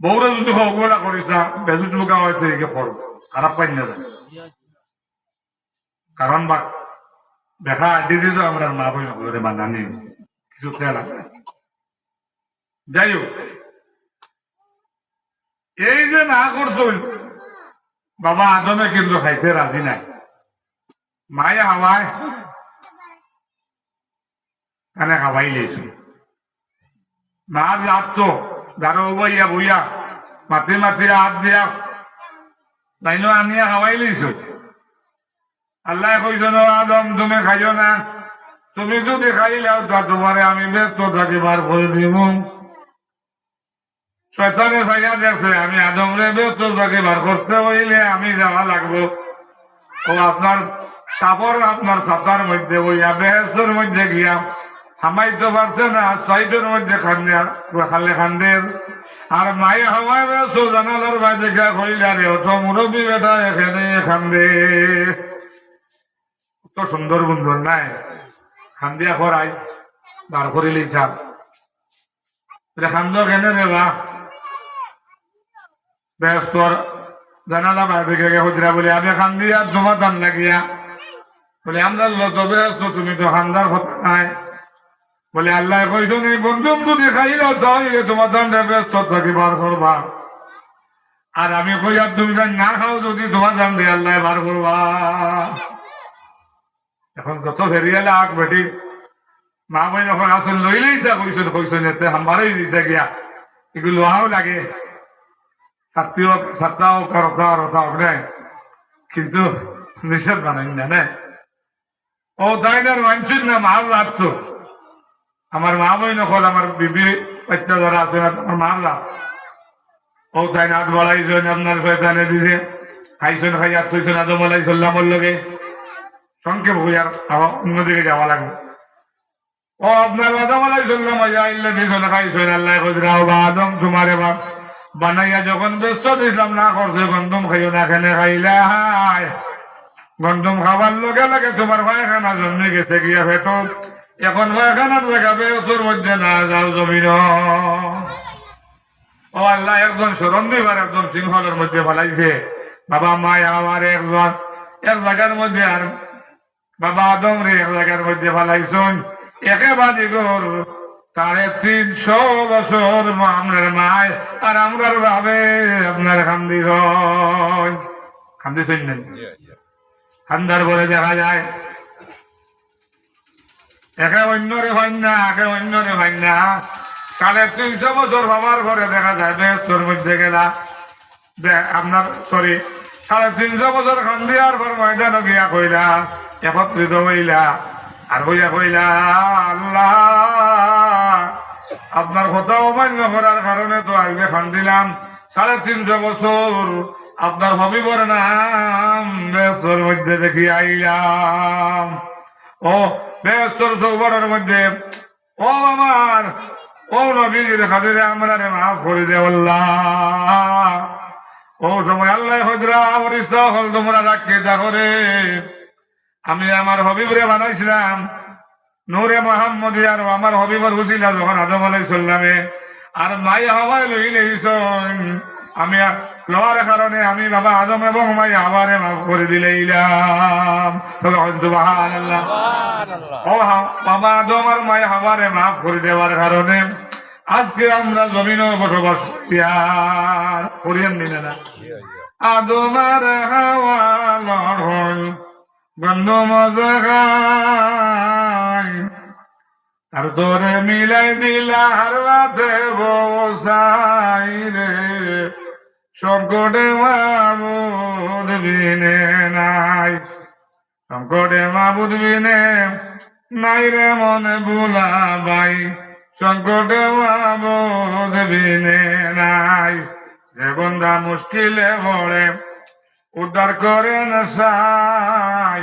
বউরে যদি হগুলা করিস না বেজুট লুকা হয়তো কর খারাপ পাই না কারণ বা, দেখা দিদি তো আমরা মা বই নকলে বানানি কিছু খেয়াল আছে? যাই হোক এই যে না করছ বাবা আদমে কিন্তু খাইতে রাজি নাই। মায়ে হাওয়ায় কানে খাওয়াই লেছো। মা রাত তো গারো বইয়া মাতি মাতি হাত দিয়া। লাইনো আনিয়া খাওয়াই লেছো আল্লাহ কইছ আদম, তুমি খাইও না। তুমি যদি খাইলাও, তা তোমারে আমি ব্যস্ত থাকি, বার করে দিব। শয়তানে সাইয়া দেখছে, আমি আদমরে ব্যস্ত থাকি, বার করতে হইলে আমি যাওয়া লাগবো। ও, আপনার সাপর, আপনার ছাতার মধ্যে বইয়া বেহেস্তর মধ্যে গিয়া হামাইতে পারছে না, সাইডের মধ্যে খান্দিয়া, খালে খান্দের। আর মায়ে হাওয়ায় ব্যস্ত জানালার বাইরে কইলা রে, অত মুরব্বী বেটা, এখানে খান্দে। কত সুন্দর বন্ধুর নাই। খান্দিয়া করাই, বার করিলি চাপ খান্দ কেনে রে বা? ব্যস্তর জানালা বাইরে গিয়ে হুজরা বলে আমি খান্দি, আর তোমার দান লাগিয়া বলে আমরা ব্যস্ত তুমি তো খান্দার কথা নাই। বলে, আল্লাহ কইছো নি বন্ধু যদি খাইল, তাহলে তোমার দানটা ব্যস্ত থাকি বার করবা। আর আমি কই, আর তুমি না খাও, যদি তোমার দান দিয়ে আল্লাহ বার করবা। এখন যত ফেরিয়ালে আগ বেটি, মা বই যখন আসল লইলেই যা কইছেন কইছেন, এতে আমারই দিতে গিয়া। এগুলো লোহাও লাগে। ছাত্রীও, ছাত্রাও করতা রতা হবে কিন্তু নিষেধ বানাই না ও তাই না, মানছেন না মার রাখতো আমার মা বই নকল, আমার বিবি বাচ্চা যারা আছে আমার মার রাখ ও তাই না হাত বলাইছেন আপনার শয়তানে দিছে। খাইছেন খাই আর তুইছেন আদম বলাই চললাম ওর লগে। সংক্ষেপ হই আর অন্যদিকে যাওয়া লাগবে। ও আপনার আদম আলাই চললাম আইলে দিছেন খাইছেন, আল্লাহ কইরা বা আদম, তোমারে বাপ। বানাইয়া যখন ব্যস্ত দিছিলাম না করছে, গন্ধম খাইও না খেনে খাইলা হায়। গন্ধম খাবার লগে লগে তোমার পায়খানা জন্মে গেছে, গিয়া ফেট এখন পায়খানার জায়গা বেসর মধ্যে না যাও জমিন। ও আল্লাহ একজন স্মরণ দিবার একজন সিংহলের মধ্যে ফেলাইছে। বাবা মায় আমার একজন এক জায়গার মধ্যে আর বাবা আদম রে এক জায়গার মধ্যে ফেলাইছন। একেবারে গর তারে তিনশো বছর আপনার মায় আর আমরার ভাবে আপনার খান্দি খান্দি শুনলেন খান্দার পরে দেখা যায় একে অন্যরে ভাই না, একে অন্যরে ভাই না। সাড়ে তিনশো বছর বাবার ঘরে দেখা যায় বেহস্তর মধ্যে গেলা। আপনার সরি সাড়ে তিনশো বছর খান্দিয়ার পর ময়দান গিয়া কইলা, একত্রিত হইলা, আর হইয়া কইলা, আল্লাহ, আপনার কথা অমান্য করার কারণে তো আইবে খান দিলাম সাড়ে তিনশো বছর আপনার হবিবর নাম বেস্তর মধ্যে দেখি আইলাম। ও বেস্তর চৌবাড়ার মধ্যে, ও আমার ও নবীর খাতিরে আমরা রে মাফ করে দে ও সময় আল্লাহ হজরা অরিস্ত হল তোমরা রাখকে করে আমি আমার হবিবরে বানাইছিলাম, নূরে মোহাম্মদ আর আমার হবিবর হুসিলা যখন আদম আলাই সাল্লামে আর মাই হাওয়ায় লইলে আমি লওয়ার কারণে আমি বাবা আদম এবং মাই মাফ করে দিলে ইলাম সুবহানাল্লাহ। ও বাবা আদম আর মাই হাওয়ারে মাফ করে দেওয়ার কারণে আজকে আমরা জমিনে বসবাস করি আর করিয়েন নিলে না। আদমার হাওয়া লড়ল গন্ধ মজা আর তোরে মিলাই দিলা আর বাতে বসাই রে। সংকটে মাবুদ বিনে নাই। সংকটে মাবুদ বিনে নাই রে মনে বুলা বাই সংকটে মাবুদ বিনে নাই। যে মুশকিলে পড়ে উদ্ধার করে না সাই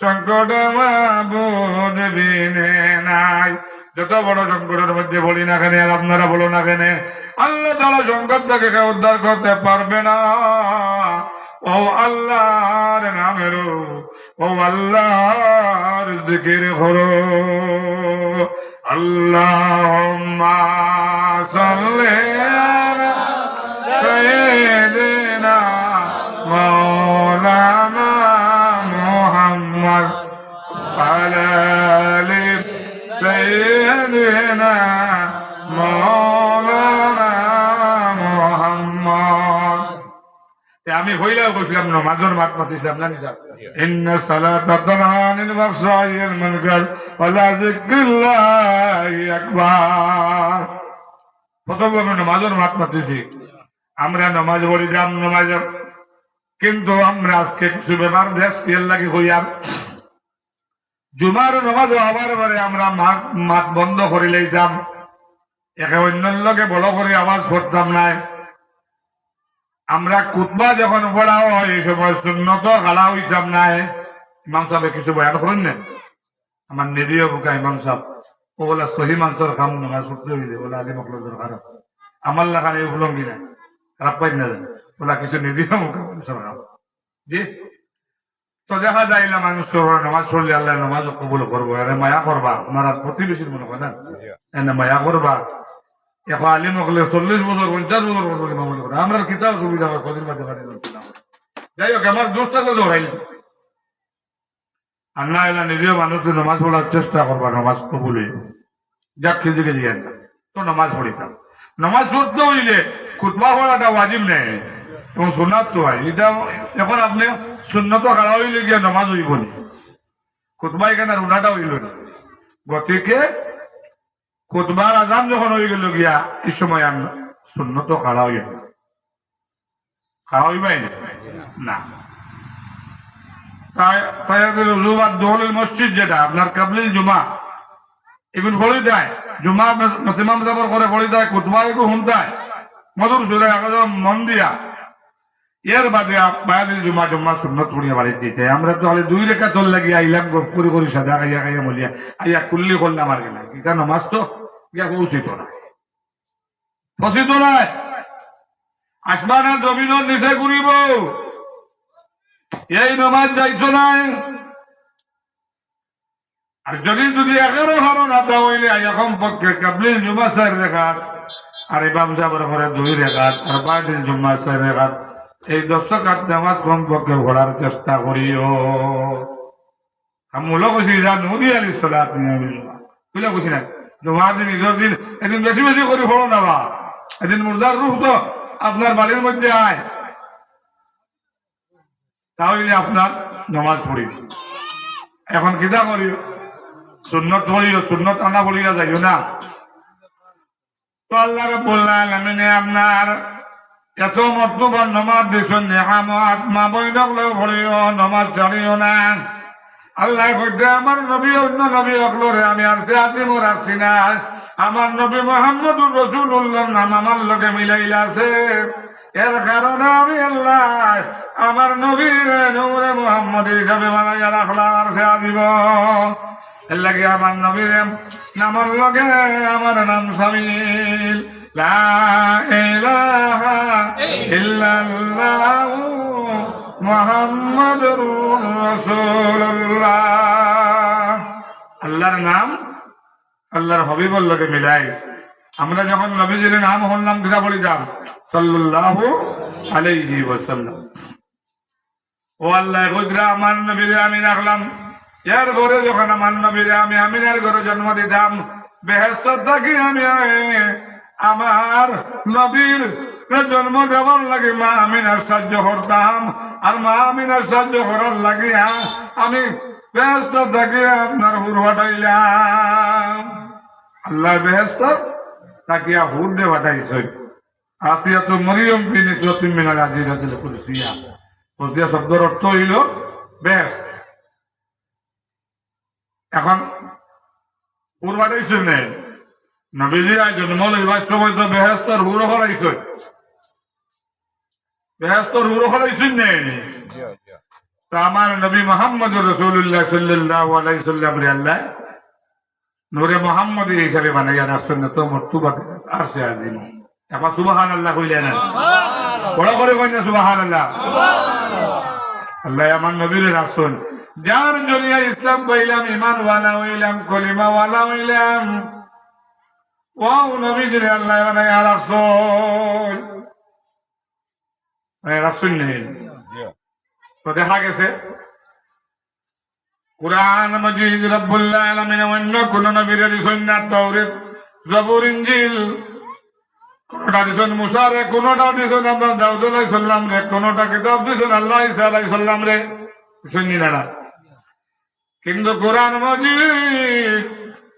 সংকট মাবুদ বিনে নাই। যত বড় সংকটের মধ্যে বলি না কেন, আর আপনারা বলো না কেন, আল্লাহ তালা সংকট থেকে কেউ উদ্ধার করতে পারবে না। ও আল্লাহর নামের ও আল্লাহর দিকের হলো আল্লাহুম্মা সাল্লি কইছিলাম নমাজের মাত মাতিছিলাম না কিন্তু আমরা আজকে কিছু ব্যাপার দেখছি লাগে হইয়ার। জুমার নমাজ আবার বারে আমরা মাত মাত বন্ধ করে লইতাম। একে অন্যের লগে বড় করে আওয়াজ করতাম নাই। আমরা কুতবা যখন পড়া হয়, এই সময় শূন্যত গালা হইতাম নাই। ইমাম সাহেব কিছু বয়ান করেন না আমার নিরীহ বুকা ইমাম সাহেব, ও বলা, সহি মাংসর খাম নমাজ পড়তে হইলে, বলে আলী মকল দরকার আমার লাগান এই উলঙ্গি খারাপ পাই না বলা কিছু নিরীহ মুখা মানুষের খাম জি। তো দেখা যায় না মানুষ নামাজ পড়লে আল্লাহ নামাজ কবুল করব। আরে মায়া করবা। আমার প্রতিবেশীর মনে হয় না এনে মায়া করবা। এখন আলিম হলে চল্লিশ বছর, পঞ্চাশ বছর করব ইমাম করে? আমরা কিতাব সুবিধা হয়, কদিন বাদে বাদে যাই হোক, আমার দোষ থাকলে দৌড়াইল আল্লাহ এলা নিজেও মানুষকে নামাজ পড়ার চেষ্টা করবা, নামাজ কবুলে। যাক খেয়ে দিকে দিয়ে তো নামাজ পড়িতাম। নামাজ পড়তে হইলে খুতবা পড়াটা ওয়াজিব নেই। এবং সুন্নাত তো হয়। এটা এখন আপনি সুন্নত খাড়া হইলে গিয়া নামাজ হইব নি। খুতবা এখানে রুনাটা হইল না। গতিকে খুতবার আজান যখন হয়ে গেল গিয়া, এই সময় আর সুন্নত খাড়া হইল খাড়া হইবাই না? মসজিদ যেটা, আপনার কাবলিল জুমা এগুন ফলি দেয় জুমা সাবর করে ফলি দেয় খুতবা এগু শুনতায় মধুর সুরে মন দিয়া এর বাদে বায়াদিন জুমা জুম্মা সুন্নত পড়িয়া বাড়িতে দিতে আমরা তো দুই রেখা তোর লাগি আইলাম করে করি সাদা খাইয়া খাইয়া মলিয়া আইয়া কুল্লি করলাম আর কি কারণ নামাজ তো গিয়া উচিত না ফসিত নয় আসমান আর জমিনের নিচে ঘুরিব। এই নামাজ যাইতো নাই। আর যদি যদি এগারো হরো না তা হইলে এখন পক্ষে কাবলিল জুমা চার রেখাত, আর ইমাম সাহেবের ঘরে দুই রেখাত, আর বাদিল জুম্মা চার রেখাত। এই দর্শক আর নামাজ পক্ষে ঘোরার চেষ্টা করিও। বুঝলে বেশি বেশি আপনার বাড়ির মধ্যে আয়। তাহলে আপনার নমাজ পড়ি এখন কিতা করিও সুন্নত পড়িও সুন্নত আনা বলিয়া যাইও না। তো আল্লাহ আমি আপনার এত মর্তবান নমাজ দিছেন নেহামত মা বৈনকলেও পড়িও নমাজ ছাড়িও না। আল্লাহ কইতে আমার নবী, অন্য নবী অকলরে আমি আর আজিম রাখছি না। আমার নবী মোহাম্মদুর রসুল্লাহ নাম আমার লোকে মিলাইলা আছে। এর কারণে আমি আল্লাহ আমার নবীর নূরে মোহাম্মদ হিসাবে বানাইয়া রাখলাম আর সে আজিব এর লাগে আমার নবীর নামের লগে আমার নাম সামিল। লা ইলাহা ইল্লাল্লাহু মুহাম্মাদুর রাসূলুল্লাহ। আল্লাহর নাম আল্লাহর হবিবর লগে মিলাই। আমরা যখন নবীজির নাম শুনলাম কিনা বলি যাম সাল্লাল্লাহু আলাইহি ওয়াসাল্লাম। ও আল্লাহ হুজরা আমার নবীরে আমি রাখলাম। এর ঘরে যখন আমার নবীরে আমি আমিনার ঘরে জন্ম দিতাম বেহেস্ত থাকি আমি আমার নবীর জন্ম দেওয়ার লাগে মা আমিনার সাহায্য করতাম। আর মা আমিনার সাহায্য করার লাগিয়া আমি ব্যস্ত থাকি আপনার হুর ফাটাইলাম। আল্লাহ বেহেস্ত তাকিয়া হুর দে ফাটাইছে। আসিয়া তো মরিয়ম মিনার আজির দিল কুরসিয়া। কুরসিয়া শব্দের অর্থ হইল বেস্ট এখন হুর ফাটাইছে নে? নবীজিরা জন্ম লইবার সময় তো বেহেস্তর হুর হরাইছে বেহেস্তর হরাইছেন তা আমার নবী মোহাম্মদ রসুল্লাহ সাল্লাহ রে আল্লাহ নূরে মোহাম্মদ হিসাবে বানাইয়া রাখছেন তো মর্তুবা আর সে আজিম এখন সুবাহান আল্লাহ কইলে না বড় করে কই না সুবাহান আল্লাহ আল্লাহ আমার নবীরে রাখছেন যার জরিয়া ইসলাম পাইলাম ইমান ওয়ালা হইলাম কলিমা ওয়ালা হইলাম ও নবীজির আল্লাহ মানে তো দেখা গেছে, কোরআন মজিদ রব্বুল্লাহ আলমিন অন্য কোন নবীর সন্ন্যাত তৌরিত জবুর ইঞ্জিল কোনটা দিছেন মুসারে, কোনটা দিছেন আপনার দাউদ আলাই সাল্লাম রে, কোনটা আল্লাহ ইসা আলাই সাল্লাম রে শুনি না। কিন্তু কোরআন মজিদ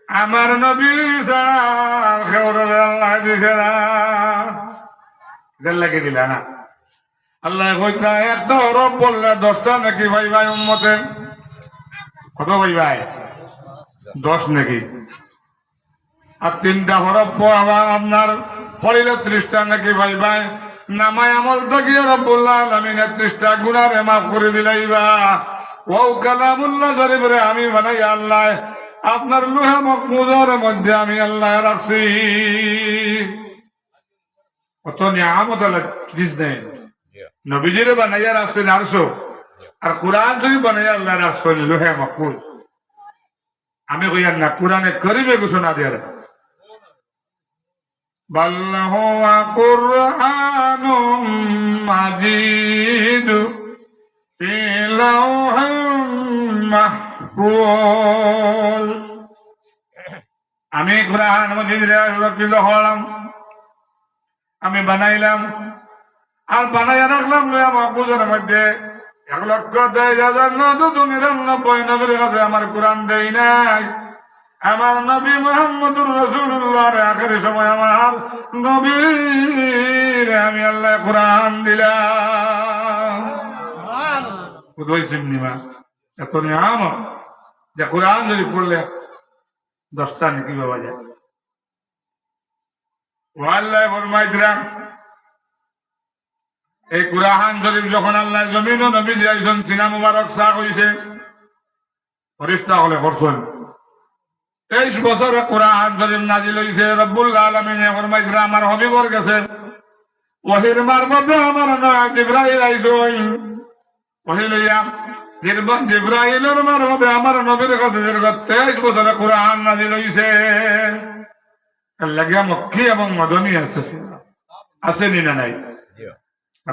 আমার নবী ছাড়া আল্লাহ দিছে না লাগে দিলা না। আল্লাহ কইতা একটা হরফ বললে দশটা নাকি ভাই ভাই উম্মতে? কত ভাই ভাই? দশ নাকি। আর তিনটা হরফ আবার আপনার পড়িলে ত্রিশটা নাকি ভাই ভাই। নামায় আমল থাকিয়ে রব্বুল্লাহ আলমিনে ত্রিশটা গুণারে মাফ করে দিলাইবা ও কালামুল্লাহ শরীফরে আমি বানাই আল্লাহ। আপনার লোহা মকমুজার মধ্যে আমি আল্লাহ রাখছি। কত নিয়ামত আল্লাহ জিনিস দেন। নবীজিরে বানাইয়া রাখছেন আরশো। আর কোরআন যদি বানাইয়া আল্লাহ রাখছেন লোহা মকমুজ আমি কইয়ার না কোরআনে করিবে ঘোষণা দেয়ার বাল্লাহ কোরআনুম মাহফুল। আমি কোরআন মজিদ রক্ষিত হলাম। আমি বানাইলাম। আর বানাই রাখলাম লোয়া মাহফুজের মধ্যে। এক লক্ষ দেয় হাজার নশো নিরানব্বই নবীর কাছে আমার কোরআন দেই নাই। আমার নবী মোহাম্মদুর রসুল্লাহ আখের সময় আমার নবীর আমি আল্লাহ কোরআন দিলাম। বুঝতে পারছি এত নিয়ম যে কোরআন যদি পড়লে দশটা নাকি বাবা যায়। আল্লাহ ফরমাইছিলাম এই কুরাহান শরীফ যখন আল্লাহ জমিন নবী দিয়েছেন সিনা মুবারক শাহ হয়েছে ফরিস্তা হলে করছেন। তেইশ বছরে কোরআন শরীফ নাজিল হয়েছে রব্বুল আলমিনে ফরমাইছিলাম আমার হবিবর গেছে। ওহির মার মধ্যে আমার নয়, জিব্রাইল আইসই। ওহি লইয়া জিরবান জিব্রাইলের মারফতে আমার নবীর কাছে যেরকম তেইশ বছরে কোরআন নাজিল হয়েছে লাগিয়া মক্কি এবং মদনী আছে। আছে নি না নাই?